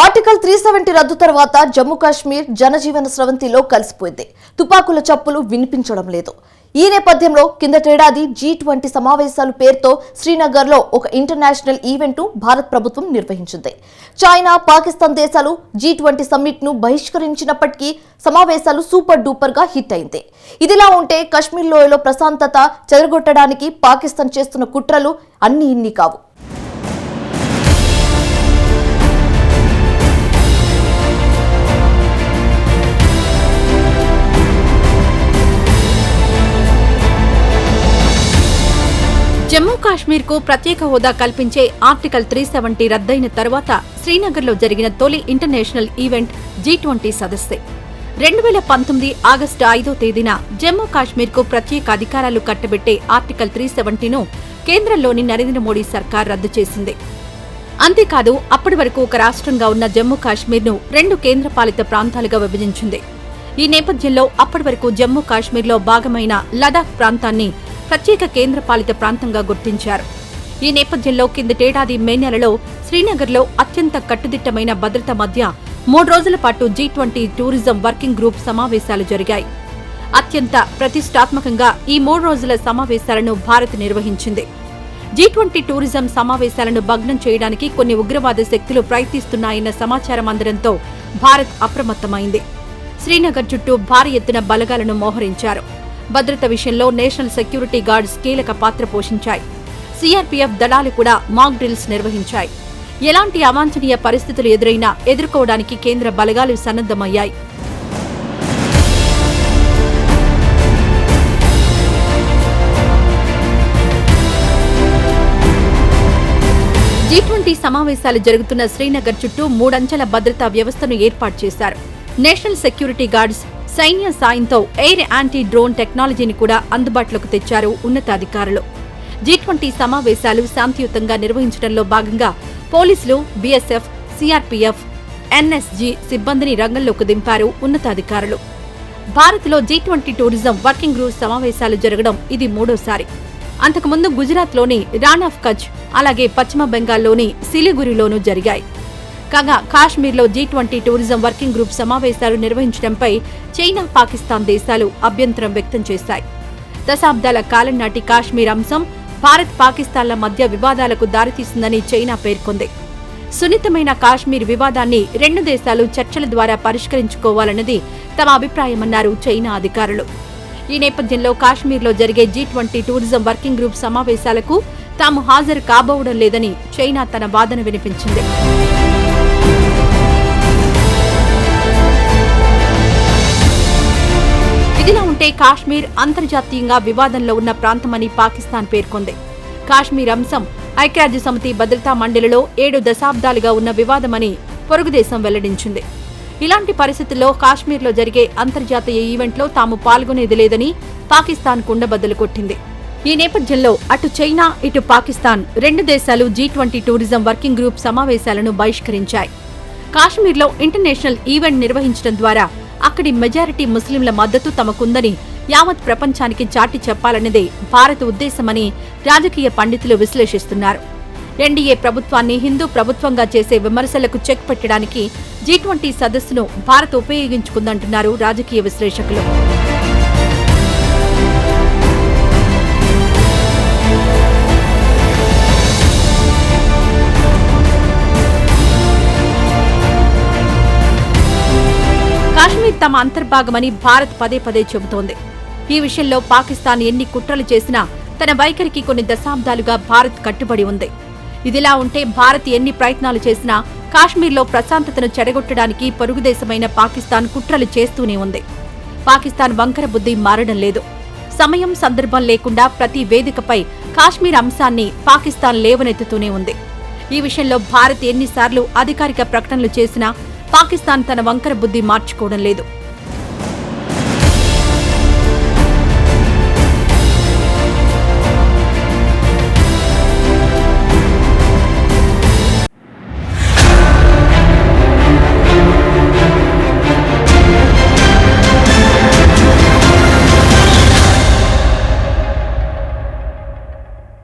Article three seventy రద్దు తర్వాత జమ్మూ కాశ్మీర్ జనజీవన స్రవంతిలో కలిసిపోయింది. తుపాకుల చప్పులు వినిపించడం లేదు. ఈ నేపథ్యంలో కిందటేడాది జీ ట్వంటీ సమావేశాలు పేరుతో శ్రీనగర్లో ఒక ఇంటర్నేషనల్ ఈవెంట్ భారత్ ప్రభుత్వం నిర్వహించింది. చైనా పాకిస్తాన్ దేశాలు జీ ట్వంటీ సమ్మిట్ను బహిష్కరించినప్పటికీ సమావేశాలు సూపర్ డూపర్గా హిట్ అయింది. ఇదిలా ఉంటే కశ్మీర్ లోయలో ప్రశాంతత చెదరగొట్టడానికి పాకిస్తాన్ చేస్తున్న కుట్రలు అన్ని ఇన్ని కావు. జమ్మూ కాశ్మీర్కు ప్రత్యేక హోదా కల్పించే ఆర్టికల్ త్రీ సెవెంటీ రద్దయిన తరువాత శ్రీనగర్లో జరిగిన తొలి ఇంటర్నేషనల్ ఈవెంట్ జీ ట్వంటీ సదస్సే. రెండు వేల పంతొమ్మిది ఆగస్టు ఐదో తేదీన జమ్మూ కాశ్మీర్కు ప్రత్యేక అధికారాలు కట్టబెట్టే ఆర్టికల్ త్రీ సెవెంటీను కేంద్రంలోని నరేంద్ర మోడీ సర్కార్ రద్దు చేసింది. అంతేకాదు అప్పటి వరకు ఒక రాష్ట్రంగా ఉన్న జమ్మూ కాశ్మీర్ను రెండు కేంద్రపాలిత ప్రాంతాలుగా విభజించింది. ఈ నేపథ్యంలో అప్పటి వరకు జమ్మూ కాశ్మీర్లో భాగమైన లదాఖ్ ప్రాంతాన్ని ప్రత్యేక కేంద్రపాలిత ప్రాంతంగా గుర్తించారు. ఈ నేపథ్యంలో కిందటేడాది మే నెలలో శ్రీనగర్లో అత్యంత కట్టుదిట్టమైన భద్రత మధ్య మూడు రోజుల పాటు G twenty tourism working group సమావేశాలు జరిగాయి. అత్యంత ప్రతిష్టాత్మకంగా ఈ మూడు రోజుల సమావేశాలను భారత్ నిర్వహించింది. జీ ట్వంటీ టూరిజం సమావేశాలను భగ్నం చేయడానికి కొన్ని ఉగ్రవాద శక్తులు ప్రయత్నిస్తున్నాయన్న సమాచారం అందడంతో భారత్ అప్రమత్తమైంది. శ్రీనగర్ చుట్టూ భారీ ఎత్తున బలగాలను మోహరించారు. భద్రత విషయంలో నేషనల్ సెక్యూరిటీ గార్డ్స్ కీలక పాత్ర పోషించాయి. సీఆర్పీఎఫ్ దళాలు కూడా మాక్ డ్రిల్స్ నిర్వహించాయి. ఎలాంటి అవాంఛనీయ పరిస్థితులు ఎదురైనా ఎదుర్కోవడానికి కేంద్ర బలగాలు సన్నద్దమయ్యాయి జీ ట్వంటీ సమావేశాలు జరుగుతున్న శ్రీనగర్ చుట్టూ మూడంచెల భద్రతా వ్యవస్థను ఏర్పాటు చేశారు. నేషనల్ సెక్యూరిటీ గార్డ్స్ సైన్య సాయంతో ఎయిర్ యాంటీ డ్రోన్ టెక్నాలజీని కూడా అందుబాటులోకి తెచ్చారు ఉన్నతాధికారులు. జీ ట్వంటీ సమావేశాలు శాంతియుతంగా నిర్వహించడంలో భాగంగా పోలీసులు బీఎస్ఎఫ్ సిఆర్పీఎఫ్ ఎన్ఎస్జీ సిబ్బందిని రంగంలోకి దింపారు ఉన్నతాధికారులు. భారత్లో G twenty tourism working group సమావేశాలు జరగడం ఇది మూడోసారి. అంతకుముందు గుజరాత్లోని రాన్ ఆఫ్ కచ్ అలాగే పశ్చిమ బెంగాల్లోని సిలిగురిలోనూ జరిగాయి. కాగా కాశ్మీర్లో G twenty tourism working group సమావేశాలు నిర్వహించడంపై చైనా పాకిస్తాన్ దేశాలు అభ్యంతరం వ్యక్తం చేశాయి. దశాబ్దాల కాలం నాటి కాశ్మీర్ అంశం భారత్ పాకిస్తాన్ల మధ్య వివాదాలకు దారితీసిందని చైనా పేర్కొంది. సున్నితమైన కాశ్మీర్ వివాదాన్ని రెండు దేశాలు చర్చల ద్వారా పరిష్కరించుకోవాలన్నది తమ అభిప్రాయమన్నారు చైనా అధికారులు. ఈ నేపథ్యంలో కాశ్మీర్లో జరిగే G twenty tourism working group సమావేశాలకు తాము హాజరు కాబోవడం లేదని చైనా తన వాదన వినిపించింది. ఇప్పటికే కాశ్మీర్ అంతర్జాతీయంగా వివాదంలో ఉన్న ప్రాంతమని పాకిస్తాన్ పేర్కొంది. కాశ్మీర్ అంశం ఐక్యరాజ్య సమితి భద్రతా మండలిలో ఏడు దశాబ్దాలుగా ఉన్న వివాదమని పొరుగుదేశం వెల్లడించింది. ఇలాంటి పరిస్థితుల్లో కాశ్మీర్లో జరిగే అంతర్జాతీయ ఈవెంట్లో తాము పాల్గొనేది లేదని పాకిస్తాన్ కుండబద్దలు కొట్టింది. ఈ నేపథ్యంలో అటు చైనా ఇటు పాకిస్తాన్ రెండు దేశాలు G twenty tourism working group సమావేశాలను బహిష్కరించాయి. కాశ్మీర్లో ఇంటర్నేషనల్ ఈవెంట్ నిర్వహించడం ద్వారా అక్కడి మెజారిటీ ముస్లింల మద్దతు తమకుందని యావత్ ప్రపంచానికి చాటి చెప్పాలన్నదే భారత ఉద్దేశమని రాజకీయ పండితులు విశ్లేషిస్తున్నారు. ఎన్డీఏ ప్రభుత్వాన్ని హిందూ ప్రభుత్వంగా చేసే విమర్శలకు చెక్ పెట్టడానికి జీ ట్వంటీ సదస్సును భారత్ ఉపయోగించుకుందంటున్నారు రాజకీయ విశ్లేషకులు. తమ అంతర్భాగమని భారత్ పదే పదే చెబుతోంది. ఈ విషయంలో పాకిస్తాన్ ఎన్ని కుట్రలు చేసినా తన వైఖరికి కొన్ని దశాబ్దాలుగా భారత్ కట్టుబడి ఉంది. ఇదిలా ఉంటే భారత్ ఎన్ని ప్రయత్నాలు చేసినా కాశ్మీర్లో ప్రశాంతతను చెడగొట్టడానికి పొరుగుదేశమైన పాకిస్తాన్ కుట్రలు చేస్తూనే ఉంది. పాకిస్తాన్ వంకర బుద్ధి మారడం లేదు. సమయం సందర్భం లేకుండా ప్రతి వేదికపై కాశ్మీర్ అంశాన్ని పాకిస్తాన్ లేవనెత్తుతూనే ఉంది. ఈ విషయంలో భారత్ ఎన్నిసార్లు అధికారిక ప్రకటనలు చేసినా పాకిస్తాన్ తన వంకర బుద్ధి మార్చుకోవడం లేదు.